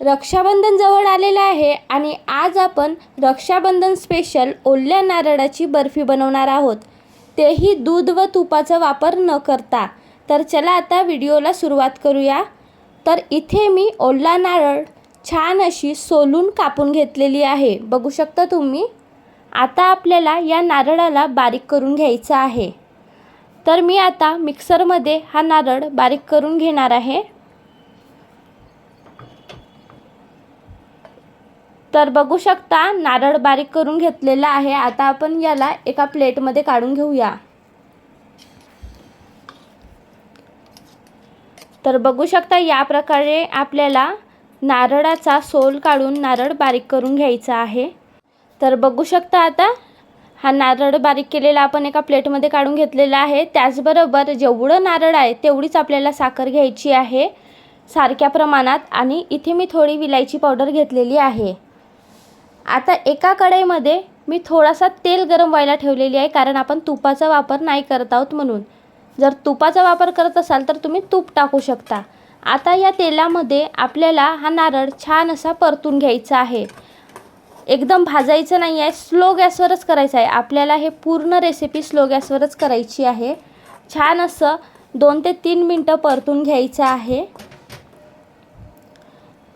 रक्षाबंधन जवळ आलेलं आहे आणि आज आपण रक्षाबंधन स्पेशल ओल्या नारळाची बर्फी बनवणार आहोत. तेही दूध व तुपाचा वापर न करता. तर चला आता व्हिडिओला सुरुवात करूया. तर इथे मी ओला नारळ छान अशी सोलून कापून घेतलेली आहे. बघू शकता तुम्ही? आता आपल्याला या नारळाला बारीक करून घ्यायचं आहे. तर मी आता मिक्सरमध्ये हा नारळ बारीक करून घेणार आहे. तर बघू शकता नारळ बारीक करून घेतलेला आहे. आता आपण याला एका प्लेटमध्ये काढून घेऊया. तर बघू शकता या प्रकारे आपल्याला नारळाचा सोल काढून नारळ बारीक करून घ्यायचा आहे. तर बघू शकता आता हा नारळ बारीक केलेला आपण एका प्लेटमध्ये काढून घेतलेला आहे. त्याचबरोबर जेवढं नारळ आहे तेवढीच आपल्याला साखर घ्यायची आहे. सारख्या प्रमाणात. आणि इथे मी थोडी विलायची पावडर घेतलेली आहे. आता एका कढईमध्ये मी थोडासा तेल गरम व्हायला ठेवलेली आहे कारण आपण तुपाचा वापर नाही करत आहोत म्हणून. जर तुपाचा वापर करत असाल तर तुम्ही तूप टाकू शकता. आता या तेलामध्ये आपल्याला हा नारळ छान असा परतून घ्यायचा आहे. एकदम भाजायचं नाही आहे स्लो गॅसवरच करायचं आहे. आपल्याला हे पूर्ण रेसिपी स्लो गॅसवरच करायची आहे. छान असं दोन ते तीन मिनटं परतून घ्यायचं आहे.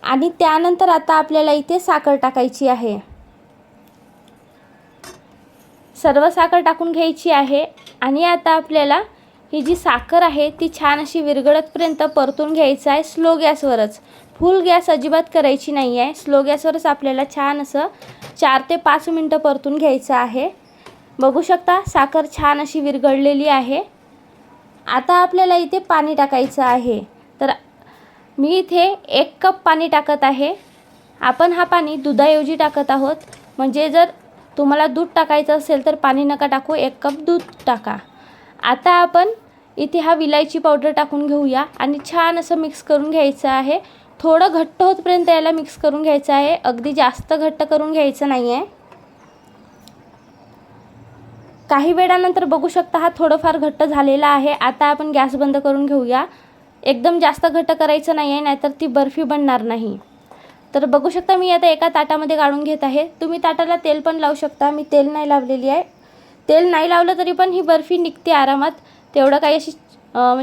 आणि त्यानंतर आता आपल्याला इथे साखर टाकायची आहे. सर्व साखर टाकून घ्यायची आहे आणि आता आपल्याला ही जी साखर आहे ती छान अशी विरघळतपर्यंत परतून घ्यायचं आहे स्लो गॅसवरच. फुल गॅस अजिबात करायची नाही आहे. स्लो गॅसवरच आपल्याला छान असं चार ते पाच मिनटं परतून घ्यायचं आहे. बघू शकता साखर छान अशी विरघळलेली आहे. आता आपल्याला इथे पाणी टाकायचं आहे. तर मी इथे एक कप पाणी टाकत आहे. आपण हा पाणी दुधाऐवजी टाकत आहोत. म्हणजे जर तुम्हाला दूध टाकायचं असेल तर पाणी नका टाकू एक कप दूध टाका. आता आपण इथे हा विलायची पावडर टाकून घेऊया आणि छान असं मिक्स करून घ्यायचं आहे. थोडं घट्ट होतपर्यंत याला मिक्स करून घ्यायचं आहे. अगदी जास्त घट्ट करून घ्यायचं नाही आहे काही वेळानंतर बघू शकता हा थोडंफार घट्ट झालेला आहे. आता आपण गॅस बंद करून घेऊया. एकदम जास्त घट्ट करायचं नाही आहे नाहीतर ती बर्फी बनणार नाही. तर बघू शकता मी आता एका ताटामध्ये काढून घेत आहे. तुम्ही ताटाला तेल पण लावू शकता. मी तेल नाही लावलेली आहे. तेल नाही लावलं तरी पण ही बर्फी निघते आरामात. तेवढं काही अशी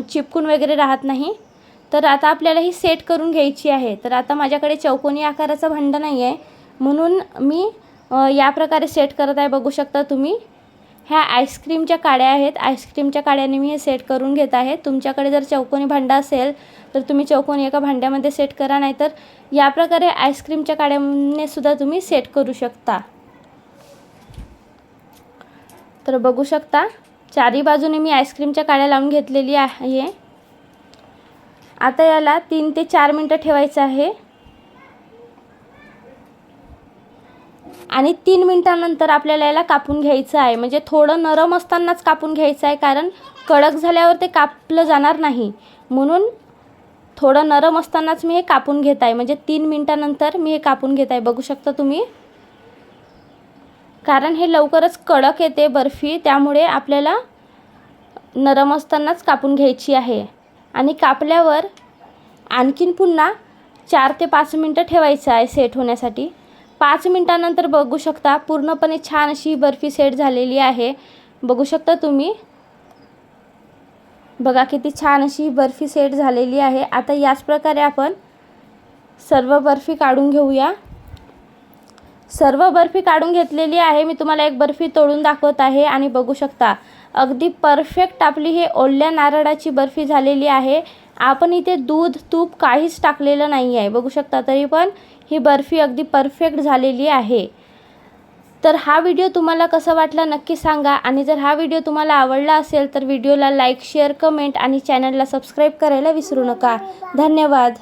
चिपकून वगैरे राहत नाही. तर आता आपल्याला ही सेट करून घ्यायची आहे. तर आता माझ्याकडे चौकोनी आकाराचं भांड नाही आहे म्हणून मी या प्रकारे सेट करत आहे. बघू शकता तुम्ही. ह्या आईस्क्रीमच्या काड्या आहेत. आईस्क्रीमच्या काड्याने मी हे सेट करून घेत आहे. तुमच्याकडे जर चौकोनी भांडा असेल तर तुम्ही चौकोनी एका भांड्यामध्ये सेट करा नाहीतर या प्रकारे आईस्क्रीमच्या काड्याने सुद्धा तुम्ही सेट करू शकता. तर बघू शकता चारी बाजूने मी आईस्क्रीमच्या काड्या लावून घेतलेली आहे. आता याला तीन ते चार मिनटं ठेवायचं आहे. आणि तीन मिनटानंतर आपल्याला याला कापून घ्यायचं आहे. म्हणजे थोडं नरम असतानाच कापून घ्यायचं आहे कारण कडक झाल्यावर ते कापलं जाणार नाही. म्हणून थोडं नरम असतानाच मी हे कापून घेत आहे. म्हणजे तीन मिनटानंतर मी हे कापून घेत आहे. बघू शकता तुम्ही? कारण हे लवकरच कडक येते बर्फी त्यामुळे आपल्याला नरम असतानाच कापून घ्यायची आहे. आणि कापल्यावर आणखीन पुन्हा चार ते पाच मिनटं ठेवायचं आहे सेट होण्यासाठी. पाच मिनटानंतर बघू शकता पूर्णपणे छान अशी बर्फी सेट झालेली आहे. बघू शकता तुम्ही. बघा किती छान अशी बर्फी सेट झालेली आहे. आता याच प्रकारे आपण सर्व बर्फी काढून घेऊया. सर्व बर्फी काढून घेतलेली आहे. मी तुम्हाला एक बर्फी तोडून दाखवत आहे आणि बघू शकता अगदी परफेक्ट आपली हे ओल्या नारळाची बर्फी झालेली आहे. आपण इथे दूध तूप काहीच टाकलेलं नाही आहे बघू शकता तरी पण ही बर्फी अगदी परफेक्ट झालेली आहे. तर हा व्हिडिओ तुम्हाला कसा वाटला नक्की सांगा आणि जर हा व्हिडिओ तुम्हाला आवडला असेल तर व्हिडिओला लाईक शेअर कमेंट आणि चॅनलला सबस्क्राईब करायला विसरू नका. धन्यवाद.